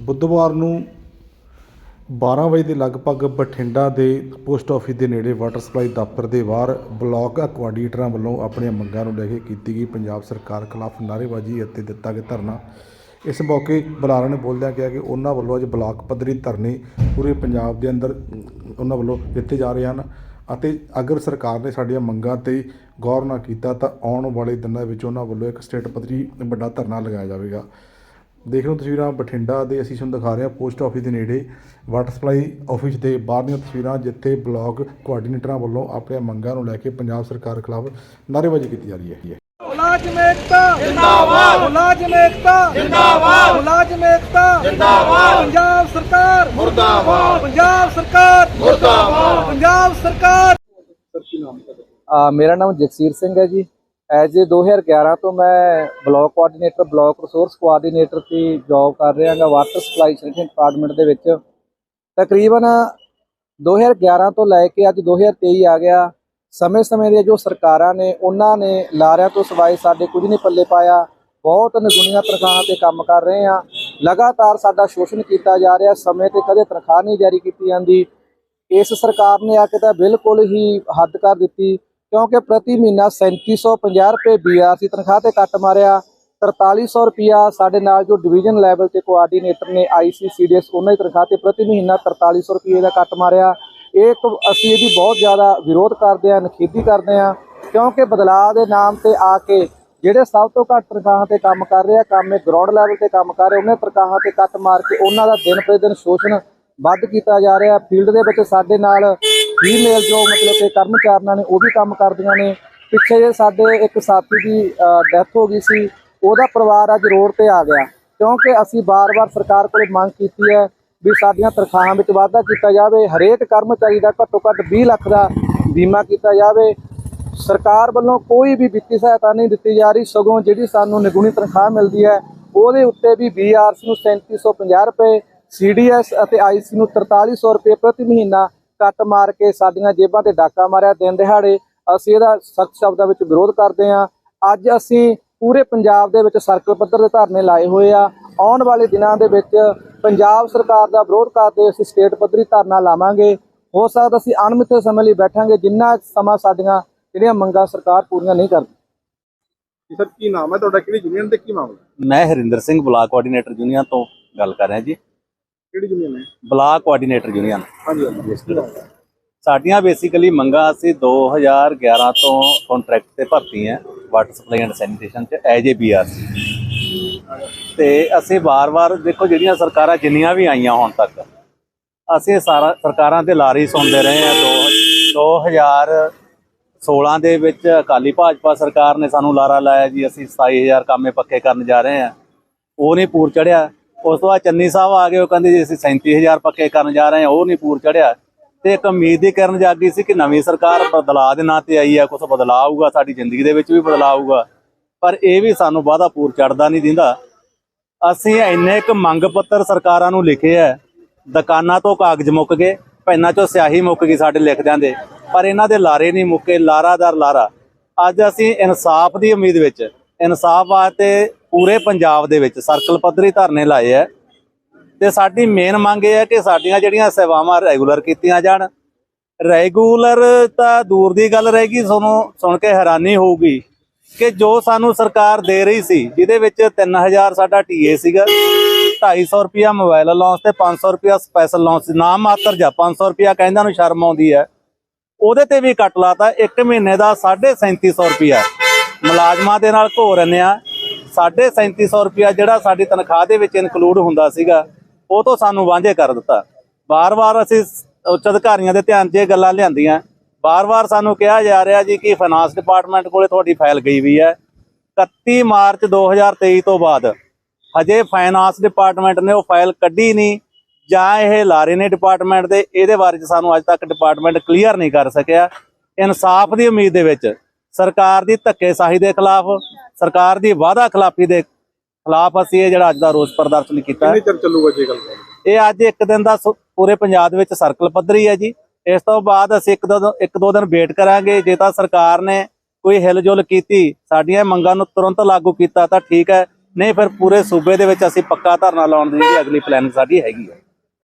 ਬੁੱਧਵਾਰ ਨੂੰ 12 ਵਜੇ ਦੇ ਲਗਭਗ ਬਠਿੰਡਾ ਦੇ ਪੋਸਟ ਆਫਿਸ ਦੇ ਨੇੜੇ ਵਾਟਰ ਸਪਲਾਈ ਦਫ਼ਤਰ ਦੇ ਬਾਹਰ ਬਲਾਕ ਕੋਆਰਡੀਨੇਟਰਾਂ ਵੱਲੋਂ ਆਪਣੀਆਂ ਮੰਗਾਂ ਨੂੰ ਲੈ ਕੇ ਕੀਤੀ ਗਈ ਪੰਜਾਬ ਸਰਕਾਰ ਖਿਲਾਫ ਨਾਅਰੇਬਾਜ਼ੀ ਅਤੇ ਦਿੱਤਾ ਗਿਆ ਧਰਨਾ। ਇਸ ਮੌਕੇ ਬੁਲਾਰਿਆਂ ਨੇ ਬੋਲਦਿਆਂ ਕਿਹਾ ਕਿ ਉਹਨਾਂ ਵੱਲੋਂ ਅੱਜ ਬਲਾਕ ਪੱਧਰੀ ਧਰਨੇ ਪੂਰੇ ਪੰਜਾਬ ਦੇ ਅੰਦਰ ਉਹਨਾਂ ਵੱਲੋਂ ਦਿੱਤੇ ਜਾ ਰਹੇ ਹਨ ਅਤੇ ਅਗਰ ਸਰਕਾਰ ਨੇ ਸਾਡੀਆਂ ਮੰਗਾਂ ਤੇ ਗੌਰ ਨਾ ਕੀਤਾ ਤਾਂ ਆਉਣ ਵਾਲੇ ਦਿਨਾਂ ਵਿੱਚ ਉਹਨਾਂ ਵੱਲੋਂ ਇੱਕ ਸਟੇਟ ਪੱਧਰੀ ਵੱਡਾ ਧਰਨਾ ਲਗਾਇਆ ਜਾਵੇਗਾ। ਦੇਖ ਲਓ ਤਸਵੀਰਾਂ ਬਠਿੰਡਾ ਦੇ ਅਸੀਂ ਤੁਹਾਨੂੰ ਦਿਖਾ ਰਹੇ ਹਾਂ ਪੋਸਟ ਆਫਿਸ ਦੇ ਨੇੜੇ ਵਾਟਰ ਸਪਲਾਈ ਆਫਿਸ ਦੇ ਬਾਹਰ ਦੀਆਂ ਤਸਵੀਰਾਂ ਜਿੱਥੇ ਬਲਾਕ ਕੋਆਰਡੀਨੇਟਰਾਂ ਵੱਲੋਂ ਆਪਣੀਆਂ ਮੰਗਾਂ ਨੂੰ ਲੈ ਕੇ ਪੰਜਾਬ ਸਰਕਾਰ ਖਿਲਾਫ ਨਾਅਰੇਬਾਜ਼ੀ ਕੀਤੀ ਜਾ ਰਹੀ ਹੈ। ਮੁਲਾਜ਼ਮ ਏਕਤਾ ਜਿੰਦਾਬਾਦ! ਮੁਲਾਜ਼ਮ ਏਕਤਾ ਜਿੰਦਾਬਾਦ! ਮੁਲਾਜ਼ਮ ਏਕਤਾ ਜਿੰਦਾਬਾਦ! ਪੰਜਾਬ ਸਰਕਾਰ! ਮੁਰਦਾਬਾਦ! ਪੰਜਾਬ ਸਰਕਾਰ! ਮੁਰਦਾਬਾਦ! ਪੰਜਾਬ ਸਰਕਾਰ! ਅ, ਮੇਰਾ ਨਾਮ ਜਗਸੀਰ ਸਿੰਘ ਹੈ ਜੀ। ਐਜ਼ ਏ 2011 ਤੋਂ ਮੈਂ block coordinator block resource coordinator ਦੀ ਜੌਬ ਕਰ ਰਿਹਾ ਹਾਂ ਵਾਟਰ ਸਪਲਾਈ ਸੈਕਸ਼ਨ ਡਿਪਾਰਟਮੈਂਟ ਦੇ ਵਿੱਚ। ਤਕਰੀਬਨ 2011 ਤੋਂ ਲੈ ਕੇ ਅੱਜ 2023 ਆ ਗਿਆ। ਸਮੇਂ-ਸਮੇਂ ਦੀਆਂ ਜੋ ਸਰਕਾਰਾਂ ਨੇ, ਉਹਨਾਂ ਨੇ ਲਾਰਿਆਂ ਤੋਂ ਸਿਵਾਏ ਸਾਡੇ ਕੁਝ ਨਹੀਂ ਪੱਲੇ ਪਾਇਆ। ਬਹੁਤ ਨਗੁਣੀਆਂ ਤਨਖਾਹਾਂ ਤੇ ਕੰਮ ਕਰ ਰਹੇ ਆ ਲਗਾਤਾਰ ਸਾਡਾ ਸ਼ੋਸ਼ਣ ਕੀਤਾ ਜਾ ਰਿਹਾ। ਸਮੇਂ ਤੇ ਕਦੇ ਤਨਖਾਹ ਨਹੀਂ ਜਾਰੀ ਕੀਤੀ ਜਾਂਦੀ। ਇਸ ਸਰਕਾਰ ਨੇ ਆ ਕੇ ਤਾਂ ਬਿਲਕੁਲ ਹੀ ਹੱਦ ਕਰ ਦਿੱਤੀ। ਕਿਉਂਕਿ ਪ੍ਰਤੀ ਮਹੀਨਾ 3750 ਰੁਪਏ ਬੀਆਰਸੀ ਤਨਖਾਹ ਤੇ ਕੱਟ ਮਾਰਿਆ। 4300 ਰੁਪਿਆ ਸਾਡੇ ਨਾਲ ਜੋ ਡਿਵੀਜ਼ਨ ਲੈਵਲ ਤੇ ਕੋਆਰਡੀਨੇਟਰ ਨੇ ਆਈਸੀਸੀਡੀਐਸ ਉਹਨਾਂ ਦੀ ਤਨਖਾਹ ਤੇ ਪ੍ਰਤੀ ਮਹੀਨਾ 4300 ਰੁਪਏ ਦਾ ਕੱਟ ਮਾਰਿਆ। ਇਹ ਇੱਕ ਅਸੀਂ ਇਹਦੀ ਬਹੁਤ ਜ਼ਿਆਦਾ ਵਿਰੋਧ ਕਰਦੇ ਹਾਂ ਨਖੇਦੀ ਕਰਦੇ ਹਾਂ, ਕਿਉਂਕਿ ਬਦਲਾਅ ਦੇ ਨਾਮ ਤੇ ਆ ਕੇ ਜਿਹੜੇ ਸਭ ਤੋਂ ਘੱਟ ਤਨਖਾਹਾਂ ਤੇ ਕੰਮ ਕਰ ਰਹੇ ਆ, ਕੰਮ ਇਹ ਗਰਾਊਂਡ ਲੈਵਲ ਤੇ ਕੰਮ ਕਰ ਰਹੇ ਉਹਨਾਂ ਤਨਖਾਹਾਂ ਤੇ ਕੱਟ ਮਾਰ ਕੇ ਉਹਨਾਂ ਦਾ ਦਿਨ ਪ੍ਰਤੀ ਦਿਨ ਸ਼ੋਸ਼ਣ ਵੱਧ ਕੀਤਾ ਜਾ ਰਿਹਾ ਫੀਲਡ ਦੇ ਵਿੱਚ ਸਾਡੇ ਨਾਲ ਫੀਮੇਲ ਜੋ ਮਤਲਬ ਕਿ ਕਰਮਚਾਰੀਆਂ ਨੇ, ਉਹ ਵੀ ਕੰਮ ਕਰਦੀਆਂ ਨੇ। ਪਿੱਛੇ ਜੇ ਸਾਡੇ ਇੱਕ ਸਾਥੀ ਦੀ ਡੈਥ ਹੋ ਗਈ ਸੀ, ਉਹਦਾ ਪਰਿਵਾਰ ਅੱਜ ਰੋਡ ਤੇ ਆ ਗਿਆ। ਕਿਉਂਕਿ ਅਸੀਂ ਬਾਰ-ਬਾਰ ਸਰਕਾਰ ਕੋਲੇ ਮੰਗ ਕੀਤੀ ਹੈ ਵੀ ਸਾਡੀਆਂ ਤਨਖਾਹਾਂ ਵਿੱਚ ਵਾਧਾ ਕੀਤਾ ਜਾਵੇ। ਹਰੇਕ ਕਰਮਚਾਰੀ ਦਾ ਘੱਟੋ ਘੱਟ 20 ਲੱਖ ਦਾ ਬੀਮਾ ਕੀਤਾ ਜਾਵੇ। ਸਰਕਾਰ ਵੱਲੋਂ ਕੋਈ ਵੀ ਵਿੱਤੀ ਸਹਾਇਤਾ ਨਹੀਂ ਦਿੱਤੀ ਜਾ ਰਹੀ। ਸਗੋਂ ਜਿਹੜੀ ਸਾਨੂੰ ਨਿਗੁਣੀ ਤਨਖਾਹ ਮਿਲਦੀ ਹੈ, ਉਹਦੇ ਉੱਤੇ ਵੀ ਬੀਆਰਸ ਨੂੰ 3750 ਰੁਪਏ ਸੀਡੀਐਸ ਅਤੇ ਆਈਸੀ ਨੂੰ 4300 ਰੁਪਏ ਪ੍ਰਤੀ ਮਹੀਨਾ ਕੱਟ ਮਾਰ ਕੇ ਸਾਡੀਆਂ ਜੇਬਾਂ ਤੇ ਡਾਕਾ ਮਾਰਿਆ। ਦਿਨ ਦਿਹਾੜੇ ਅਸੀਂ ਇਹਦਾ ਸਖਤ ਸ਼ਬਦਾਂ ਵਿੱਚ ਵਿਰੋਧ ਕਰਦੇ ਹਾਂ। ਅੱਜ ਅਸੀਂ ਪੂਰੇ ਪੰਜਾਬ ਦੇ ਵਿੱਚ ਸਰਕਲ ਪੱਧਰ ਦੇ ਧਰਨੇ ਲਾਏ ਹੋਏ ਆ। ਆਉਣ ਵਾਲੇ ਦਿਨਾਂ ਦੇ ਵਿੱਚ ਪੰਜਾਬ ਸਰਕਾਰ ਦਾ ਵਿਰੋਧ ਕਰਦੇ ਅਸੀਂ ਸਟੇਟ ਪੱਧਰੀ ਧਰਨਾ ਲਾਵਾਂਗੇ। ਹੋ ਸਕਦਾ ਅਸੀਂ ਅਣਮਿੱਥੇ ਸਮੇਂ ਲਈ ਬੈਠਾਂਗੇ। ਜਿੰਨਾ ਸਮਾਂ ਸਾਡੀਆਂ ਜਿਹੜੀਆਂ ਮੰਗਾਂ ਸਰਕਾਰ ਪੂਰੀਆਂ ਨਹੀਂ ਕਰਦੀ। ਸਰ ਕੀ ਨਾਮ ਹੈ ਤੁਹਾਡਾ? ਕਿਹੜੀ ਯੂਨੀਅਨ ਤੇ ਕੀ ਮਾਮਲਾ? ਮੈਂ Harinder Singh block coordinator union ਤੋਂ ਗੱਲ ਕਰ ਰਿਹਾ ਜੀ। ਕਿਹੜੀ ਯੂਨੀਅਨ ਹੈ? ਬਲਾਕ ਕੋਆਰਡੀਨੇਟਰ ਯੂਨੀਅਨ ਹਾਂਜੀ ਹਾਂਜੀ ਸਾਡੀਆਂ ਬੇਸਿਕਲੀ ਮੰਗਾਂ ਅਸੀਂ 2011 ਤੋਂ ਕੰਟਰੈਕਟ ਤੇ ਭਰਤੀ ਹੈ ਵਾਟਰ ਸਪਲਾਈ ਐਂਡ ਸੈਨੀਟੇਸ਼ਨ ਚ ਐਜ ਏ ਬੀਆਰਸੀ ਤੇ ਅਸੀਂ ਵਾਰ-ਵਾਰ ਦੇਖੋ ਜਿਹੜੀਆਂ ਸਰਕਾਰਾਂ ਜਿੰਨੀਆਂ ਵੀ ਆਈਆਂ ਹੁਣ ਤੱਕ ਅਸੀਂ ਸਾਰਾ ਸਰਕਾਰਾਂ ਦੇ ਲਾਰੇ ਸੁਣਦੇ ਰਹੇ ਆ 2016 ਦੇ ਵਿੱਚ ਅਕਾਲੀ ਭਾਜਪਾ ਸਰਕਾਰ ਨੇ ਸਾਨੂੰ ਲਾਰਾ ਲਾਇਆ ਜੀ ਅਸੀਂ 27000 ਕਾਮੇ ਪੱਕੇ ਕਰਨ ਜਾ ਰਹੇ ਆ ਉਹ ਨਹੀਂ ਪੂਰ ਚੜਿਆ ਉਸ ਤੋਂ ਬਾਅਦ ਚੰਨੀ ਸਾਹਿਬ ਆ ਗਏ, ਉਹ ਕਹਿੰਦੇ ਜੀ ਅਸੀਂ 37000 ਪੱਕੇ ਕਰਨ ਜਾ ਰਹੇ ਹਾਂ, ਉਹ ਨਹੀਂ ਪੂਰ ਚੜਿਆ। ਤੇ ਇੱਕ ਉਮੀਦ ਹੀ ਕਰਨ ਜਾਗੀ ਸੀ ਕਿ ਨਵੀਂ ਸਰਕਾਰ ਬਦਲਾਅ ਦੇ ਨਾਂ ਤੇ ਆਈ ਹੈ ਕੁਝ ਬਦਲਾਅ ਆਊਗਾ ਸਾਡੀ ਜ਼ਿੰਦਗੀ ਦੇ ਵਿੱਚ ਵੀ ਬਦਲਾਅ ਆਊਗਾ ਪਰ ਇਹ ਵੀ ਸਾਨੂੰ ਵਾਅਦਾ ਪੂਰ ਚੜਦਾ ਨਹੀਂ ਦਿੰਦਾ। ਅਸੀਂ ਇੰਨੇ ਕੁ ਮੰਗ ਪੱਤਰ ਸਰਕਾਰਾਂ ਨੂੰ ਲਿਖੇ ਹੈ ਦੁਕਾਨਾਂ ਤੋਂ ਕਾਗਜ਼ ਮੁੱਕ ਗਏ, ਪੈਨਾਂ ਚੋਂ ਸਿਆਹੀ ਮੁੱਕ ਗਈ ਸਾਡੇ ਲਿਖਦਿਆਂ ਦੇ, ਪਰ ਇਹਨਾਂ ਦੇ ਲਾਰੇ ਨਹੀਂ ਮੁੱਕੇ, ਲਾਰਾਦਾਰ ਲਾਰਾ। ਅੱਜ ਅਸੀਂ ਇਨਸਾਫ ਦੀ ਉਮੀਦ ਵਿੱਚ, ਇਨਸਾਫ ਵਾਸਤੇ ਪੂਰੇ ਪੰਜਾਬ ਦੇ ਵਿੱਚ ਸਰਕਲ ਪੱਧਰੀ ਧਰਨੇ ਲਾਏ ਹੈ ਤੇ ਸਾਡੀ ਮੇਨ ਮੰਗ ਇਹ ਹੈ ਕਿ ਸਾਡੀਆਂ ਜਿਹੜੀਆਂ ਸੇਵਾਵਾਂ ਰੈਗੂਲਰ ਕੀਤੀਆਂ ਜਾਣ। ਰੈਗੂਲਰ ਤਾਂ ਦੂਰ ਦੀ ਗੱਲ ਰਹੇਗੀ ਤੁਹਾਨੂੰ ਸੁਣ ਕੇ ਹੈਰਾਨੀ ਹੋਊਗੀ ਕਿ ਜੋ ਸਾਨੂੰ ਸਰਕਾਰ ਦੇ ਰਹੀ ਸੀ, ਜਿਹਦੇ ਵਿੱਚ 3000 ਸਾਡਾ ਟੀਏ ਸੀਗਾ 250 ਰੁਪਿਆ ਮੋਬਾਈਲ ਅਲਾਉਂਸ ਤੇ 500 ਰੁਪਿਆ ਸਪੈਸ਼ਲ ਅਲਾਉਂਸ ਨਾਮ ਮਾਤਰ ਜਾਂ 500 ਰੁਪਿਆ ਕਹਿੰਦਾ ਨੂੰ ਸ਼ਰਮ ਆਉਂਦੀ ਹੈ ਉਹਦੇ ਤੇ ਵੀ ਕੱਟ ਲਾਤਾ, ਇੱਕ ਮਹੀਨੇ ਦਾ 3750 ਰੁਪਿਆ ਮੁਲਾਜ਼ਮਾਂ ਦੇ ਨਾਲ ਘੋ ਰੰਨਿਆ 3750 ਰੁਪਿਆ ਜਿਹੜਾ ਸਾਡੀ ਤਨਖਾਹ ਦੇ ਵਿੱਚ ਇਨਕਲੂਡ ਹੁੰਦਾ ਸੀਗਾ, ਉਹ ਤੋਂ ਸਾਨੂੰ ਵਾਂਝੇ ਕਰ ਦਿੱਤਾ। ਬਾਰ-ਬਾਰ ਅਸੀਂ ਉੱਚ ਅਧਿਕਾਰੀਆਂ ਦੇ ਧਿਆਨ 'ਚ ਇਹ ਗੱਲਾਂ ਲਿਆਂਦੀਆਂ। ਬਾਰ-ਬਾਰ ਸਾਨੂੰ ਕਿਹਾ ਜਾ ਰਿਹਾ ਜੀ ਕਿ ਫਾਈਨਾਂਸ ਡਿਪਾਰਟਮੈਂਟ ਕੋਲੇ ਤੁਹਾਡੀ ਫਾਈਲ ਗਈ ਵੀ ਹੈ। 31 ਮਾਰਚ 2023 ਤੋਂ ਬਾਅਦ ਹਜੇ ਫਾਈਨਾਂਸ ਡਿਪਾਰਟਮੈਂਟ ਨੇ ਉਹ ਫਾਈਲ ਕੱਢੀ ਨਹੀਂ ਜਾਂ ਇਹ ਲਾਰੇ ਨੇ ਡਿਪਾਰਟਮੈਂਟ ਦੇ, ਇਹਦੇ ਬਾਰੇ 'ਚ ਸਾਨੂੰ ਅੱਜ ਤੱਕ ਡਿਪਾਰਟਮੈਂਟ ਕਲੀਅਰ ਨਹੀਂ ਕਰ ਸਕਿਆ। ਇਨਸਾਫ ਦੀ ਉਮੀਦ ਦੇ ਵਿੱਚ ਸਰਕਾਰ ਦੀ ਧੱਕੇਸ਼ਾਹੀ ਦੇ ਖਿਲਾਫ ਸਰਕਾਰ ਦੀ ਵਾਅਦਾ ਖਿਲਾਫੀ ਦੇ ਖਿਲਾਫ ਅਸੀਂ ਇਹ ਜਿਹੜਾ ਅੱਜ ਦਾ ਰੋਸ ਪ੍ਰਦਰਸ਼ਨ ਕੀਤਾ ਕਿੰਨੇ ਚਿਰ ਚੱਲੂਗਾ ਜੇ ਗੱਲ ਕਰੀਏ? ਇਹ ਅੱਜ ਇੱਕ ਦਿਨ ਦਾ ਪੂਰੇ ਪੰਜਾਬ ਦੇ ਵਿੱਚ ਸਰਕਲ ਪੱਧਰੀ ਹੈ ਜੀ। ਇਸ ਤੋਂ ਬਾਅਦ ਅਸੀਂ ਇੱਕ ਦੋ ਇੱਕ ਦੋ ਦਿਨ ਵੇਟ ਕਰਾਂਗੇ। ਜੇ ਤਾਂ ਸਰਕਾਰ ਨੇ ਕੋਈ ਹਿਲਜੁਲ ਕੀਤੀ ਸਾਡੀਆਂ ਮੰਗਾਂ ਨੂੰ ਤੁਰੰਤ ਲਾਗੂ ਕੀਤਾ ਤਾਂ ਠੀਕ ਹੈ। ਨਹੀਂ ਫਿਰ ਪੂਰੇ ਸੂਬੇ ਦੇ ਵਿੱਚ ਅਸੀਂ ਪੱਕਾ ਧਰਨਾ ਲਾਉਣ ਦੀ ਜਿਹੜੀ ਅਗਲੀ ਪਲੈਨਿੰਗ ਸਾਡੀ ਹੈਗੀ ਹੈ।